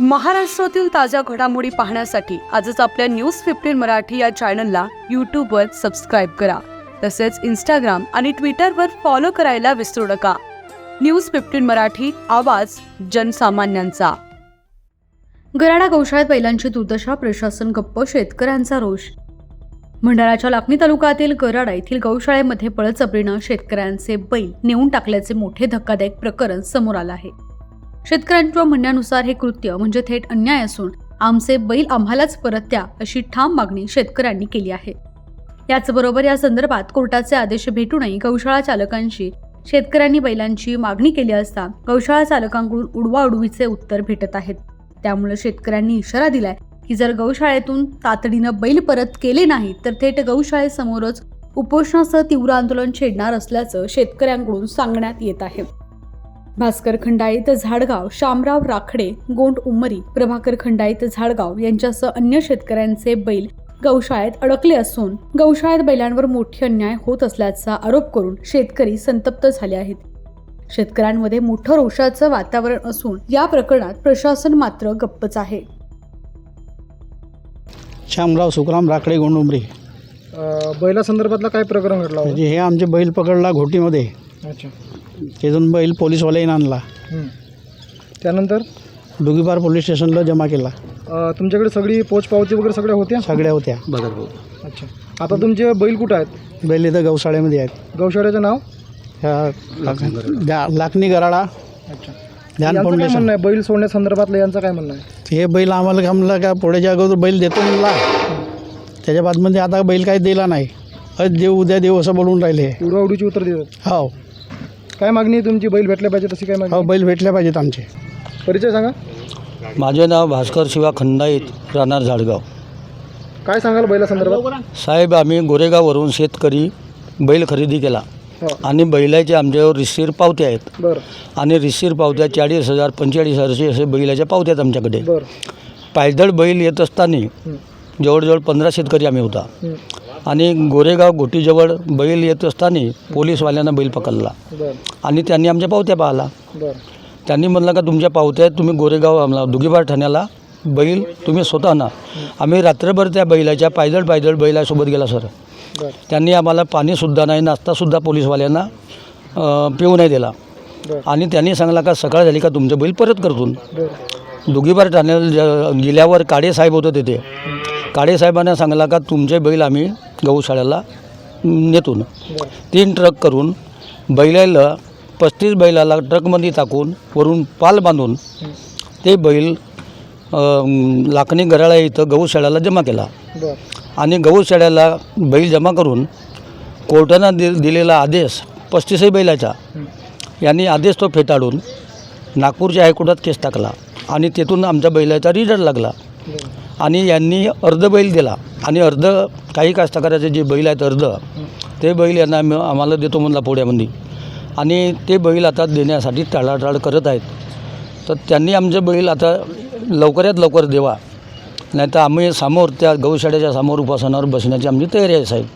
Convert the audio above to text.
महाराष्ट्रातील ताज्या घडामोडी पाहण्यासाठी आजच आपल्या न्यूज फिफ्टीन मराठी या चॅनलला यूट्यूबवर सबस्क्राईब करा. तसेच इंस्टाग्राम आणि ट्विटरवर फॉलो करायला विसरू नका. न्यूज फिफ्टीन मराठी आवाज जनसामान्यांचा. गराडा गौशाळेत बैलांची दुर्दशा प्रशासन गप्प शेतकऱ्यांचा रोष. भंडाराच्या लाखणी तालुक्यातील गराडा येथील गौशाळेमध्ये पळचपरीनं शेतकऱ्यांचे बैल नेऊन टाकल्याचे मोठे धक्कादायक प्रकरण समोर आलं आहे. शेतकऱ्यांच्या म्हणण्यानुसार हे कृत्य म्हणजे थेट अन्याय असून आमचे बैल आम्हालाच परत द्या अशी ठाम मागणी शेतकऱ्यांनी केली आहे. याचबरोबर या संदर्भात कोर्टाचे आदेश भेटूनही गौशाळा चालकांशी शेतकऱ्यांनी बैलांची मागणी केली असता गौशाळा चालकांकडून उडवाउडवीचे उत्तर भेटत आहेत. त्यामुळे शेतकऱ्यांनी इशारा दिलाय की जर गौशाळेतून तातडीनं बैल परत केले नाही तर थेट गौशाळेसमोरच उपोषणासह तीव्र आंदोलन छेडणार असल्याचं शेतकऱ्यांकडून सांगण्यात येत आहे. भास्कर खंडाईत झाडगाव शामराव राखडे गोंड उमरी प्रभाकर खंडाईत झाडगाव यांच्यासह अन्य शेतकऱ्यांचे बैल गौशाळेत अडकले असून गौशाळेत बैलांवर मोठी अन्याय होत असल्याचा आरोप करून शेतकरी संतप्त झाले आहेत. शेतकऱ्यांमध्ये मोठं रोषाचं वातावरण असून या प्रकरणात प्रशासन मात्र गप्पच आहे. श्यामराव सुखराम राकडे गोंडुंबरी अ, बैलासंदर्भातला काय प्रकरण घडला? म्हणजे हे आमचे बैल पकडला घोटीमध्ये. अच्छा. तिथून बैल पोलीसवाल्याने आणला. हं. त्यानंतर? डुगीपार पोलीस स्टेशनला जमा केला. अ, तुमच्याकडे सगळी पोचपावती वगैरे सगळ्या होत्या? सगळ्या होत्या. अच्छा. आता तुमचे बैल कुठं आहेत? बैल इथं गौशाळेमध्ये आहेत. गौशाळेचं नाव? ह्या द्या- लाखनी गराडा. अच्छा. ध्यान यांचं काय फाउंडेशन म्हणणं आहे? बैल सोडण्यासंदर्भातलं यांचं काय म्हणणं आहे? हे बैल आम्हाला का म्हणलं का पुढेच्या अगोदर बैल देतो म्हणला. त्याच्या बादमध्ये आता बैल काही दिला नाही. आज देऊ उद्या देऊ असं बोलून राहिले. उडवाउडीची उत्तर देतात. हो. काय मागणी आहे तुमची? बैल भेटल्या पाहिजे तशी काय हो मागणी बैल भेटले पाहिजेत आमचे. परिचय सांगा. माझे नाव भास्कर शिवा खंडाईत राहणार झाडगाव. काय सांगाल बैलासंदर्भात? साहेब आम्ही गोरेगाववरून शेतकरी बैल खरेदी केला. हो. आणि बैलाचे आमच्यावर रिसीर पावत्या आहेत. बरं. आणि रिसीर पावत्या चाळीस हजार पंचेचाळीस हजारचे असे बैलाच्या पावत्या आहेत आमच्याकडे. बरं. पायदळ बैल येत असताना हं. जवळजवळ पंधरा शेतकरी आम्ही होता. आणि गोरेगाव घोटीजवळ बैल येत असताना पोलीसवाल्यांना बैल पकडला. आणि त्यांनी आमच्या पावत्या पाहिला त्यांनी म्हणलं का तुमच्या पावत्या तुम्ही गोरेगाव आम्हाला दुगीबार ठाण्याला बैल तुम्ही स्वतः ना. आम्ही रात्रभर त्या बैलाच्या पायदळ पायदळ बैलासोबत गेला सर. त्यांनी आम्हाला पाणीसुद्धा नाही नाश्तासुद्धा पोलीसवाल्यांना पिऊ नाही दिला. आणि त्यांनी सांगला का सकाळ झाली का तुमचं बैल परत करतून. बरं. दुगीबार ठाण्याला गेल्यावर काळे साहेब होतं तिथे. काळे साहेबांना सांगला का तुमचे बैल आम्ही गौशाळेला नेतून बरं तीन ट्रक करून बैलाला पस्तीस बैलाला ट्रकमध्ये टाकून वरून पाल बांधून ते बैल लाखणी गराळा इथं गौशाळेला जमा केला. आणि गौशाळेला बैल जमा करून कोर्टानं दि दिलेला आदेश पस्तीसही बैलाचा यांनी आदेश तो फेटाळून नागपूरच्या हायकोर्टात केस टाकला. आणि तेथून आमच्या बैलाचा रिझल्ट लागला. आणि यांनी अर्ध बैल दिला. आणि अर्ध काही कास्तकाराचे जे बैल आहेत अर्ध ते बैल यांना आम्ही- आम्हाला देतो म्हणला पोड्यामध्ये आणि ते बैल आता देण्यासाठी टाळाटाळ करत आहेत. तर त्यांनी आमचे बैल आता लवकरात लवकर देवा. नाही तर आम्ही समोर त्या गौशाळेच्या समोर उपासनावर बसण्याची आमची तयारी आहे साहेब.